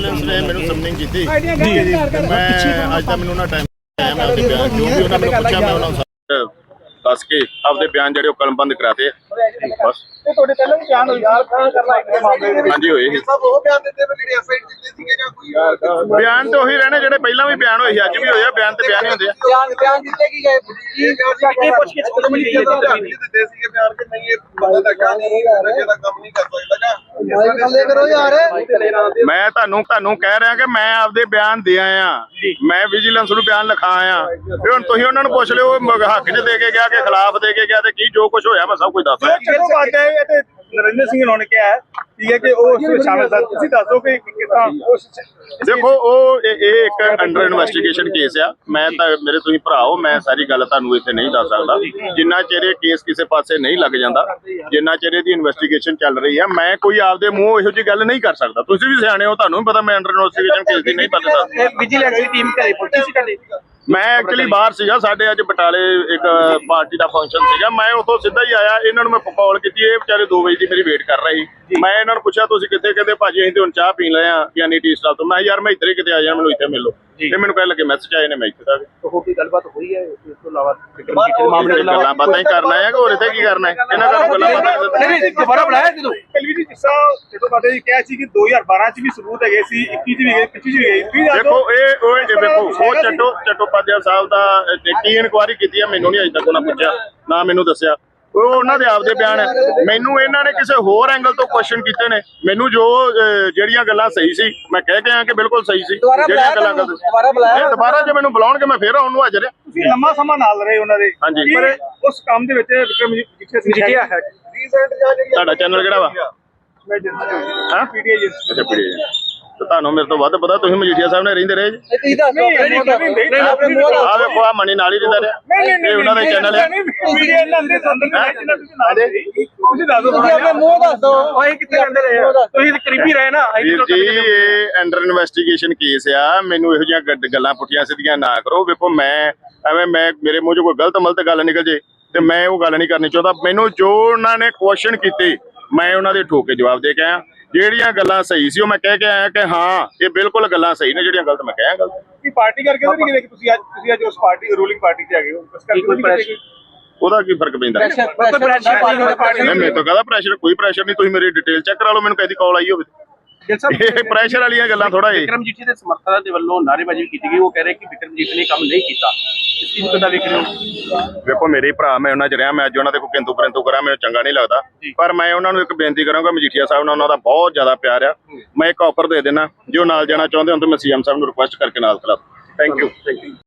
Vigilance ਨੇ ਮੈਨੂੰ summoning ਕੀਤੀ। ਤੇ ਮੈਂ ਅੱਜ ਤਾਂ ਮੈਨੂੰ ਨਾ ਟਾਈਮ ਆਇਆ ਮੈਂ ਉਹਦੇ ਬਿਆਨ ਜੋ ਵੀ ਉਹਨਾਂ ਮੈਨੂੰ ਪੁੱਛਿਆ ਮੈਂ ਉਹਨਾਂ ਨੂੰ ਸਾਰਾ ਦੱਸ ਕੇ ਆਪਦੇ ਬਿਆਨ ਜਿਹੜੇ ਉਹ ਕਲਮਬੰਦ ਕਰਾਤੇ ਬਸ। ਤੇ ਤੁਹਾਡੇ ਪਹਿਲਾਂ ਵੀ ਬਿਆਨ ਹੋਈ ਯਾਰ ਕਰਨਾ ਇੱਕ ਮਾਮਲੇ ਦੇ ਹਾਂਜੀ ਹੋਏ ਸੀ। ਸਭ ਉਹ ਬਿਆਨ ਦਿੰਦੇ ਵੀ ਜਿਹੜੇ ਐਫਆਈਆਰ ਦਿੱਤੇ ਸੀਗੇ ਜਾਂ ਕੋਈ ਬਿਆਨ ਤੇ ਉਹੀ ਰਹਿਣੇ ਜਿਹੜੇ ਪਹਿਲਾਂ ਵੀ ਬਿਆਨ ਹੋਏ ਸੀ ਅੱਜ ਵੀ ਹੋਏ ਆ ਬਿਆਨ ਤੇ ਬਿਆਨ ਹੀ ਹੁੰਦੇ ਆ। ਬਿਆਨ ਬਿਆਨ ਦਿੱਤੇ ਕੀ ਗਏ? ਕੀ ਕੀ ਪੁੱਛ ਕੇ ਕਦੋਂ ਮਿਲੀ ਹੈ? ਤੁਹਾਨੂੰ ਦਿੱਤੇ ਸੀਗੇ ਬਿਆਨ ਕਿ ਨਹੀਂ ਇਹ ਬੰਦਾ ਤਾਂ ਕੰਮ ਨਹੀਂ ਨਸ਼ੇ ਦਾ ਕੰਮ ਨਹੀਂ ਕਰ ਸਕਦਾ ਜਾਂ ਮਾਈਕ ਥੱਲੇ ਕਰੋ ਯਾਰ। ਮੈਂ ਤੁਹਾਨੂੰ ਤੁਹਾਨੂੰ ਕਹਿ ਰਿਹਾ ਕਿ ਮੈਂ ਆਪਦੇ ਬਿਆਨ ਦੇ ਆਇਆ। ਮੈਂ ਵਿਜੀਲੈਂਸ ਨੂੰ ਬਿਆਨ ਲਿਖਾ ਆਇਆ। ਫਿਰ ਹੁਣ ਤੁਸੀਂ ਉਹਨਾਂ ਨੂੰ ਪੁੱਛ ਲਿਓ ਹੱਕ 'ਚ ਦੇ ਕੇ ਗਿਆ ਕਿ ਖਿਲਾਫ ਦੇ ਕੇ ਗਿਆ ਤੇ ਕੀ ਜੋ ਕੁਝ ਹੋਇਆ ਮੈਂ ਸਭ ਕੁਝ ਦੱਸ ਰਿਹਾ ਤੇ ਨਰਿੰਦਰ ਸਿੰਘ ਨੇ ਕਿਹਾ ਠੀਕ ਹੈ ਕਿ ਉਹ ਉਸ ਵਿੱਚ ਸ਼ਾਮਲ ਸਨ। ਤੁਸੀਂ ਦੱਸੋ ਕਿ ਕਿਸ ਤਰ੍ਹਾਂ ਉਸ ਦੇਖੋ ਉਹ ਇਹ ਇਹ ਇੱਕ ਅੰਡਰ ਇਨਵੈਸਟੀਗੇਸ਼ਨ ਕੇਸ ਆ। ਮੈਂ ਤਾਂ ਮੇਰੇ ਤੁਸੀਂ ਭਰਾ ਹੋ ਮੈਂ ਸਾਰੀ ਗੱਲ ਤੁਹਾਨੂੰ ਇੱਥੇ ਨਹੀਂ ਦੱਸ ਸਕਦਾ। ਜਿੰਨਾ ਚਿਰ ਇਹ ਕੇਸ ਕਿਸੇ ਪਾਸੇ ਨਹੀਂ ਲੱਗ ਜਾਂਦਾ ਜਿੰਨਾ ਚਿਰ ਇਹਦੀ ਇਨਵੈਸਟੀਗੇਸ਼ਨ ਚੱਲ ਰਹੀ ਆ ਮੈਂ ਕੋਈ ਆਪਦੇ ਮੂੰਹ ਇਹੋ ਜਿਹੀ ਗੱਲ ਨਹੀਂ ਕਰ ਸਕਦਾ। ਤੁਸੀਂ ਵੀ ਸਿਆਣੇ ਹੋ ਤੁਹਾਨੂੰ ਵੀ ਪਤਾ ਮੈਂ ਅੰਡਰ ਇਨਵੈਸਟੀਗੇਸ਼ਨ ਕੇਸ ਦੀ ਨਹੀਂ ਪਤਾ। ਵਿਜੀਲੈਂਸ ਦੀ ਟੀਮ ਘਰੇ ਪਹੁੰਚੀ ਸੀ ਮੈਂ ਐਕਚੁਅਲੀ ਬਾਹਰ ਸੀਗਾ ਸਾਡੇ ਅੱਜ ਬਟਾਲੇ ਇੱਕ ਪਾਰਟੀ ਦਾ ਫੰਕਸ਼ਨ ਸੀਗਾ। ਮੈਂ ਉੱਥੋਂ ਸਿੱਧਾ ਹੀ ਆਇਆ ਇਹਨਾਂ ਨੂੰ ਮੈਂ ਕਾਲ ਕੀਤੀ ਇਹ ਵਿਚਾਰੇ 2 ਵਜੇ ਦੀ ਮੇਰੀ ਵੇਟ ਕਰ ਰਹੇ ਸੀ। ਮੈਂ ਇਹਨਾਂ ਨੂੰ ਪੁੱਛਿਆ ਤੁਸੀਂ ਕਿੱਥੇ? ਕਹਿੰਦੇ ਭਾਜੀ ਅਸੀਂ ਤੇ ਹੁਣ ਚਾਹ ਪੀਣ ਲਏ ਆ ਯਾਨੀ ਟੀ ਸਟਾਲ ਤੋਂ। ਮੈਂ ਕਿਹਾ ਯਾਰ ਮੈਂ ਇੱਧਰ ਹੀ ਕਿਤੇ ਆ ਜਾਣਾ ਮੈਨੂੰ ਇੱਥੇ ਮਿਲ ਤੇ ਮੈਨੂੰ ਕਹਿਣ ਲੱਗੇ ਮੈਸੇਜ ਆਏ ਨੇ ਮੈਂ ਇੱਥੇ ਦਾ ਹੋ ਕੀ ਗੱਲਬਾਤ ਹੋਈ ਹੈ? ਇਸ ਤੋਂ ਇਲਾਵਾ ਮਾਮਲੇ ਗੱਲਾਂ ਬਾਤਾਂ ਹੀ ਕਰਨਾ ਹੈ ਕਿ ਹੋਰ ਇੱਥੇ ਕੀ ਕਰਨਾ ਹੈ? ਇਹਨਾਂ ਦਾ ਗੱਲਾਂ ਬਾਤਾਂ ਨਹੀਂ ਨਹੀਂ ਦੁਬਾਰਾ ਬਣਾਇਆ ਜਦੋਂ ਕਲਵੀ ਜੀ ਜਿਸ ਤਰ੍ਹਾਂ ਜਦੋਂ ਬਾਤੇ ਜੀ ਕਿਹਾ ਸੀ ਕਿ 2012 ਚ ਵੀ ਸਬੂਤ ਹੈਗੇ ਸੀ 21 ਚ ਵੀ ਗਏ 25 ਚ ਵੀ ਗਏ ਤੁਸੀਂ ਦੱਸੋ ਦੇਖੋ ਇਹ ਉਹ ਇਹ ਵੇਖੋ ਉਹ ਚੱਟੋ ਚੱਟੋਪਾਧਿਆ ਸਾਹਿਬ ਦਾ ਅਹ, ਕੀ ਇਨਕੁਆਇਰੀ ਕੀਤੀ ਹੈ ਮੈਨੂੰ ਨਹੀਂ ਅਜੇ ਤੱਕ ਉਹਨਾਂ ਪੁੱਛਿਆ ਨਾ ਮੈਨੂੰ ਦੱਸਿਆ। ਉਹ ਉਹਨਾਂ ਦੇ ਆਪਦੇ ਬਿਆਨ ਹੈ। ਮੈਨੂੰ ਇਹਨਾਂ ਨੇ ਕਿਸੇ ਹੋਰ ਐਂਗਲ ਤੋਂ ਕੁਐਸਚਨ ਕੀਤੇ ਨੇ। ਮੈਨੂੰ ਜੋ ਜਿਹੜੀਆਂ ਗੱਲਾਂ ਸਹੀ ਸੀ ਮੈਂ ਕਹਿ ਕੇ ਆਇਆ ਕਿ ਬਿਲਕੁਲ ਸਹੀ ਸੀ। ਦੁਬਾਰਾ ਜਿਹੜੀਆਂ ਬੁਲਾਇਆ ਗੱਲਾਂ ਬੁਲਾਇਆ? ਨਹੀਂ, ਦੁਬਾਰਾ ਜੇ ਮੈਨੂੰ ਬੁਲਾਉਣਗੇ ਮੈਂ ਫੇਰ ਆਉਣ ਨੂੰ ਹਾਜ਼ਰ ਹਾਂ। ਤੁਸੀਂ ਲੰਮਾ ਸਮਾਂ ਨਾਲ ਰਹੇ ਉਹਨਾਂ ਦੇ। ਹਾਂਜੀ। ਪਰ ਉਸ ਕੰਮ ਦੇ ਵਿੱਚ ਵਿਕਰਮ ਜਿੱਥੇ ਸਿੰਘ ਮਜੀਠੀਆ ਹੈ। ਰੀਸੈਂਟ ਜਾਂ ਜਿਹੜੀ ਤੁਹਾਡਾ ਚੈਨਲ ਕਿਹੜਾ ਵਾ? ਹਾਂ? ਪੀਡੀਏ ਜੀ। ਅੱਛਾ ਪੀੜੀ ਤੇ ਤੁਹਾਨੂੰ ਮੇਰੇ ਤੋਂ ਵੱਧ ਪਤਾ ਤੁਸੀਂ ਮਜੀਠੀਆ ਸਾਹਿਬ ਨੇ ਰਹਿੰਦੇ ਰਹੇ ਜੀ? ਤੁਸੀਂ ਦੱਸੋ ਨਹੀਂ, ਨਹੀਂ, ਨਹੀਂ, ਨਹੀਂ, ਆਪਣੇ ਮੂੰਹ ਦਾ ਆ ਵੇਖੋ ਆ ਮਣੀ ਨਾਲ ਹੀ ਰਹਿੰਦਾ ਰਿਹਾ। ਇਹ ਉਹਨਾਂ ਦਾ ਚੈਨਲ ਹੈ। ਪੀਡੀਏ ਇਹਨਾਂ ਦੇ ਸੰਦਰਭ ਵਿੱਚ ਇਹਨਾਂ ਤੁਸੀਂ ਨਾਲ ਸੀ। ਤੁਸੀਂ ਦੱਸੋ ਤੁਸੀਂ ਆਪਣੇ ਮੂੰਹ ਦੱਸੋ ਓਏ ਕਿੱਥੇ ਰਹਿੰਦੇ ਰਹੇ ਆ? ਤੁਸੀਂ ਤਾਂ ਕਰੀਬੀ ਰਹੇ ਨਾ ਵੀਰ ਜੀ ਇਹ ਅੰਡਰ ਇਨਵੈਸਟੀਗੇਸ਼ਨ ਕੇਸ ਆ। ਮੈਨੂੰ ਇਹੋ ਜਿਹੀਆਂ ਗੱਡ- ਗੱਲਾਂ ਪੁੱਠੀਆਂ ਸਿੱਧੀਆਂ ਨਾ ਕਰੋ। ਵੇਖੋ ਮੈਂ ਐਵੇਂ ਮੈਂ ਮੇਰੇ ਮੂੰਹ 'ਚੋਂ ਕੋਈ ਗਲਤ ਮਲਤ ਗੱਲ ਨਿਕਲ ਜੇ ਤੇ ਮੈਂ ਉਹ ਗੱਲ ਨਹੀਂ ਕਰਨੀ ਚਾਹੁੰਦਾ। ਮੈਨੂੰ ਜੋ ਉਹਨਾਂ ਨੇ ਕੁਐਸਚਨ ਕੀਤੇ ਮੈਂ ਉਹਨਾਂ ਦੇ ਠੋਕੇ ਜਵਾਬ ਦੇ ਕੇ ਆਇਆ। ਜਿਹੜੀਆਂ ਗੱਲਾਂ ਸਹੀ ਸੀ ਉਹ ਮੈਂ ਕਹਿ ਕੇ ਆਇਆ ਕਿ ਹਾਂ ਇਹ ਬਿਲਕੁਲ ਗੱਲਾਂ ਸਹੀ ਨੇ ਜਿਹੜੀਆਂ ਗਲਤ ਮੈਂ ਕਹਿਆ ਗਲਤ ਕੀ ਪਾਰਟੀ ਕਰਕੇ ਤਾਂ ਨਹੀਂ ਕਿ ਤੁਸੀਂ ਅੱਜ ਤੁਸੀਂ ਅੱਜ ਉਸ ਪਾਰਟੀ ਰੂਲਿੰਗ ਪਾਰਟੀ 'ਚ ਹੈਗੇ ਹੋ? ਇਸ ਕਰਕੇ ਉਹਦਾ ਕੀ ਫ਼ਰਕ ਪੈਂਦਾ? ਪ੍ਰੈਸ਼ਰ ਪ੍ਰੈਸ਼ਰ ਨਹੀਂ ਮੇਰੇ ਤੋਂ ਕਹਦਾ ਪ੍ਰੈਸ਼ਰ ਕੋਈ ਪ੍ਰੈਸ਼ਰ ਨਹੀਂ ਤੁਸੀਂ ਮੇਰੀ ਡਿਟੇਲ ਚੈੱਕ ਕਰਾ ਲਓ ਮੈਨੂੰ ਕਹਦੀ ਕਾਲ ਆਈ ਹੋਵੇ। ਇਹ ਪ੍ਰੈਸ਼ਰ ਵਾਲੀਆਂ ਗੱਲਾਂ ਥੋੜਾ ਇਹ ਵਿਕਰਮ ਜੀਠੀ ਦੇ ਸਮਰਥਕਾਂ ਦੇ ਵੱਲੋਂ ਨਾਅਰੇਬਾਜ਼ੀ ਕੀਤੀ ਗਈ। ਉਹ ਕਹਿ ਰਹੇ ਕਿ ਵਿਕਰਮ ਜੀਠੀ ਨੇ ਕੰਮ ਨਹੀਂ ਕੀਤਾ। ਇਸ ਚੀਜ਼ ਨੂੰ ਕਿੱਦਾਂ ਵੇਖ ਰਹੇ ਹੋ? ਵੇਖੋ ਮੇਰੇ ਭਰਾ ਮੈਂ ਉਹਨਾਂ ਚ ਰਿਹਾ। ਮੈਂ ਅੱਜ ਉਹਨਾਂ ਦੇ ਕੋਈ ਕਿੰਤੂ ਪਰੰਤੂ ਕਰਾਂ ਮੈਨੂੰ ਚੰਗਾ ਨਹੀਂ ਲੱਗਦਾ। ਪਰ ਮੈਂ ਉਹਨਾਂ ਨੂੰ ਇੱਕ ਬੇਨਤੀ ਕਰਾਂਗਾ ਮਜੀਠੀਆ ਸਾਹਿਬ ਨਾਲ ਉਹਨਾਂ ਦਾ ਬਹੁਤ ਜ਼ਿਆਦਾ ਪਿਆਰ ਆ। ਮੈਂ ਇੱਕ ਆਫਰ ਦੇ ਦੇਣਾ ਜੋ ਨਾਲ ਜਾਣਾ ਚਾਹੁੰਦੇ ਹੋ ਤਾਂ ਮੈਂ ਸੀਐਮ ਸਾਹਿਬ ਨੂੰ ਰਿਕੁਐਸਟ ਕਰਕੇ ਨਾਲ ਖਿਲਾ ਥੈਂਕ ਯੂ